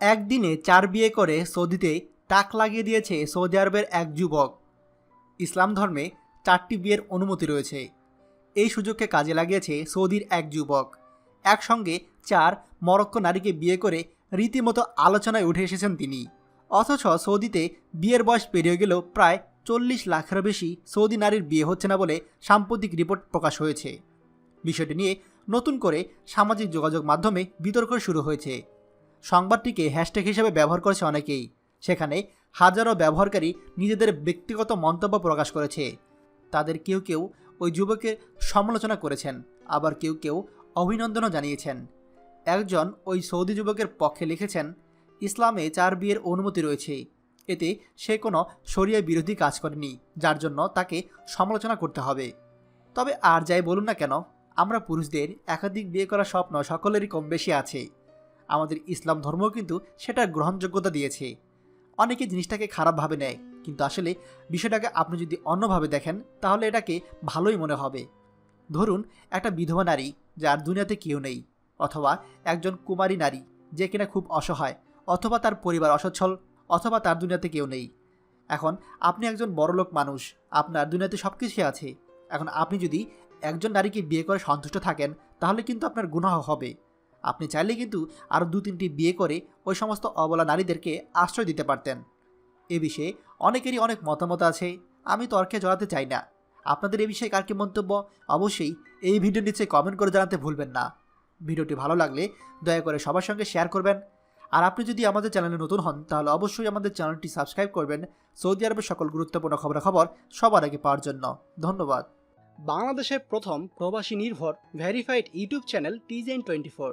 একদিনে চার বিয়ে করে সৌদিতে তাক লাগিয়ে দিয়েছে সৌদি আরবের এক যুবক। ইসলাম ধর্মে চারটি বিয়ের অনুমতি রয়েছে। এই সুযোগকে কাজে লাগিয়েছে সৌদির এক যুবক। একসঙ্গে চার মরক্কো নারীকে বিয়ে করে রীতিমতো আলোচনায় উঠে এসেছেন তিনি। অথচ সৌদিতে বিয়ের বয়স পেরিয়ে গেলেও প্রায় চল্লিশ লাখেরও বেশি সৌদি নারীর বিয়ে হচ্ছে না বলে সাম্প্রতিক রিপোর্ট প্রকাশ হয়েছে। বিষয়টি নিয়ে নতুন করে সামাজিক যোগাযোগ মাধ্যমে বিতর্ক শুরু হয়েছে। সংবাদটিকে হ্যাশট্যাগ হিসেবে ব্যবহার করেছে অনেকেই। সেখানে হাজারো ব্যবহারকারী নিজেদের ব্যক্তিগত মন্তব্য প্রকাশ করেছে। তাদের কেউ কেউ ওই যুবকের সমালোচনা করেছেন, আবার কেউ কেউ অভিনন্দনও জানিয়েছেন। একজন ওই সৌদি যুবকের পক্ষে লিখেছেন, ইসলামে চার বিয়ের অনুমতি রয়েছে। এতে সে কোনো শরিয়া বিরোধী কাজ করেনি, যার জন্য তাকে সমালোচনা করতে হবে। তবে আর যাই বলুন না কেন, আমরা পুরুষদের একাধিক বিয়ে করার স্বপ্ন সকলেরই কম বেশি আছে। আমাদের ইসলাম ধর্ম কিন্তু সেটার গ্রহণযোগ্যতা দিয়েছে। অনেকে জিনিসটাকে খারাপভাবে নেয়, কিন্তু আসলে বিষয়টাকে আপনি যদি অন্যভাবে দেখেন, তাহলে এটাকে ভালোই মনে হবে। ধরুন, একটা বিধবা নারী, যার দুনিয়াতে কেউ নেই, অথবা একজন কুমারী নারী, যে কিনা খুব অসহায়, অথবা তার পরিবার অসচ্ছল, অথবা তার দুনিয়াতে কেউ নেই। এখন আপনি একজন বড়লোক মানুষ, আপনার দুনিয়াতে সব কিছুই আছে। এখন আপনি যদি একজন নারীকে বিয়ে করে সন্তুষ্ট থাকেন, তাহলে কিন্তু আপনার গুনাহ হবে। আপনি চাইলে কিন্তু আরও দু তিনটি বিয়ে করে ওই সমস্ত অবলা নারীদেরকে আশ্রয় দিতে পারতেন। এ বিষয়ে অনেকেরই অনেক মতামত আছে, আমি তর্কে জড়াতে চাই না। আপনাদের এ বিষয়ে কার কি মন্তব্য? অবশ্যই এই ভিডিও নিচে কমেন্ট করে জানাতে ভুলবেন না। ভিডিওটি ভালো লাগলে দয়া করে সবার সঙ্গে শেয়ার করবেন। আর আপনি যদি আমাদের চ্যানেলে নতুন হন, তাহলে অবশ্যই আমাদের চ্যানেলটি সাবস্ক্রাইব করবেন। সৌদি আরবের সকল গুরুত্বপূর্ণ খবরাখবর সবার আগে পাওয়ার জন্য। ধন্যবাদ। বাংলাদেশের প্রথম প্রবাসী নির্ভর ভেরিফাইড ইউটিউব চ্যানেল টিজেন টোয়েন্টি ফোর